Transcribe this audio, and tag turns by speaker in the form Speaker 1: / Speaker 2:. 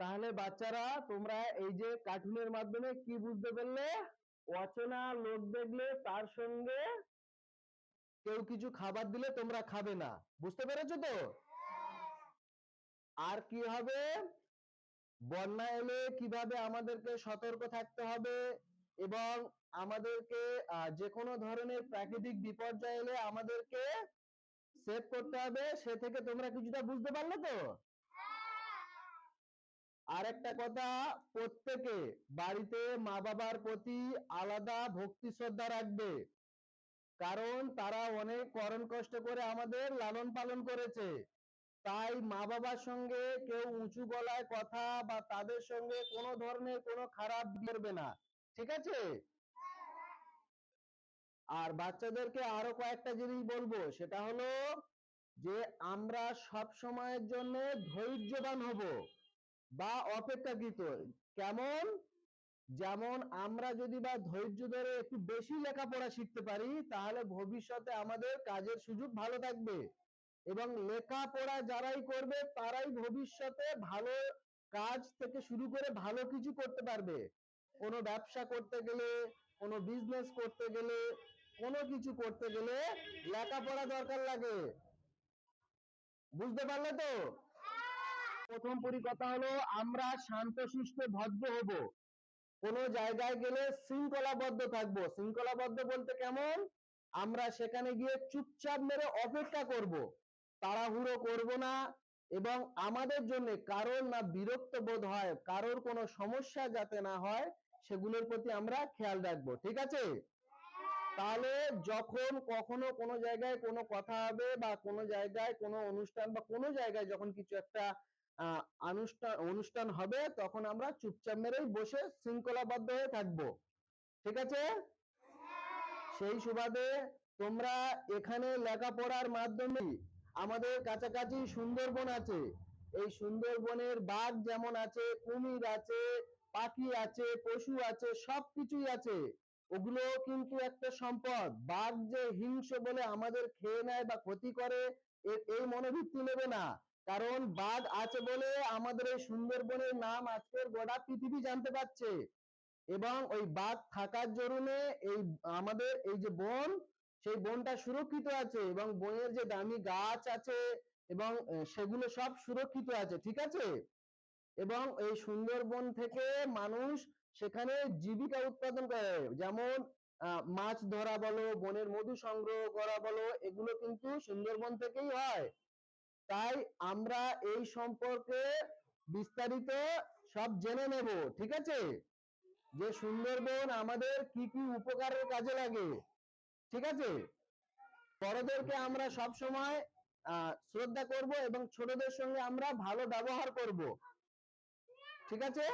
Speaker 1: তাহলে বাচ্চারা তোমরা এই যে কার্টুনের মাধ্যমে কি বুঝতে পারলে? অচেনা লোক দেখলে তার সঙ্গে কেউ কিছু খাবার দিলে তোমরা খাবে না। বুঝতে পেরেছ তো? আর কি হবে? বন্যা এলে কীভাবে আমাদেরকে সতর্ক থাকতে হবে? এবং আমাদেরকে যে কোনো ধরনের প্রাকৃতিক বিপর্যয় এলে আমাদেরকে সেভ করতে হবে। সে থেকে তোমরা কিছুটা বুঝতে পারলে তো? আর একটা কথা, প্রত্যেকে বাড়িতে মা বাবার প্রতি আলাদা ভক্তি শ্রদ্ধা রাখবে। কারণ তারা অনেক করণ কষ্ট করে আমাদের লালন পালন করেছে। তাই মা বাবার সঙ্গে কেউ উঁচু গলায় কথা বা তাদের সঙ্গে কোনো ধরনের কোনো খারাপ করবে না। ঠিক আছে? আর বাচ্চাদেরকে আরও কয়েকটা জিনিস বলব। সেটা হলো যে, আমরা সব সময়ের জন্য ধৈর্যবান হব। বা অপেক্ষাকৃত। কেমন? যেমন আমরা যদি বা ধৈর্য ধরে একটু বেশি লেখাপড়া শিখতে পারি, তাহলে ভবিষ্যতে আমাদের কাজের সুযোগ ভালো থাকবে। এবং লেখাপড়া যারাই করবে, তারাই ভবিষ্যতে ভালো কাজ থেকে শুরু করে ভালো কিছু করতে পারবে। কোনো ব্যবসা করতে গেলে, কোনো বিজনেস করতে গেলে, কোনো কিছু করতে গেলে লেখাপড়া দরকার লাগে। বুঝতে পারলে তো? প্রথম পরিকথা হলো, আমরা শান্তশিষ্ট ভদ্র হব। কোনো জায়গায় গেলে শৃঙ্খলাবদ্ধ থাকব। শৃঙ্খলাবদ্ধ বলতে কেমন? আমরা সেখানে গিয়ে চুপচাপ মেরে অপেক্ষা করব। তাড়াহুড়ো করব না এবং আমাদের জন্য কারোর না বিরক্ত বোধ হয়, কারোর কোনো সমস্যা যাতে না হয়, সেগুলোর প্রতি আমরা খেয়াল রাখব। ঠিক আছে? তাহলে যখন কখনো কোনো জায়গায় কোনো কথা হবে বা কোনো জায়গায় কোনো অনুষ্ঠান বা কোনো জায়গায় যখন কিছু একটা অনুষ্ঠান অনুষ্ঠান হবে, তখন আমরা চুপচাপ মেরেই বসে শৃঙ্খলাবদ্ধ হয়ে থাকব। ঠিক আছে? সেই সুবাদে তোমরা এখানে লেখাপড়ার মাধ্যমে আমাদের কাছাকাছি সুন্দরবন আছে। এই সুন্দরবনের বাঘ যেমন আছে, কুমির আছে, পাখি আছে, পশু আছে, সবকিছুই আছে। ওগুলো কিন্তু একটা সম্পদ। বাঘ যে হিংস্র বলে আমাদের খেয়ে নেয় বা ক্ষতি করে এই মনোবৃত্তি নেবে না। কারণ বাঘ আছে বলে আমাদের এই সুন্দরবনের নাম আজকের গোটা পৃথিবী জানতে পারছে। এবং ওই বাঘ থাকার জরুনে এই আমাদের এই যে বন, সেই বনটা সুরক্ষিত আছে এবং বনের যে দামি গাছ আছে এবং সেগুলো সব সুরক্ষিত আছে, ঠিক আছে? এবং এই সুন্দরবন থেকে মানুষ সেখানে জীবিকা উৎপাদন করে। যেমন মাছ ধরা বলো, বনের মধু সংগ্রহ করা বলো, এগুলো কিন্তু সুন্দরবন থেকেই হয়। তাই আমরা এই সম্পর্কে বিস্তারিত সব জেনে নেব, ঠিক আছে? যে সুন্দরবন আমাদের কি কি উপকারের কাজে লাগে, ঠিক আছে? বড়দেরকে আমরা সব সময় শ্রদ্ধা করব এবং ছোটদের সঙ্গে আমরা ভালো ব্যবহার করব, ঠিক আছে?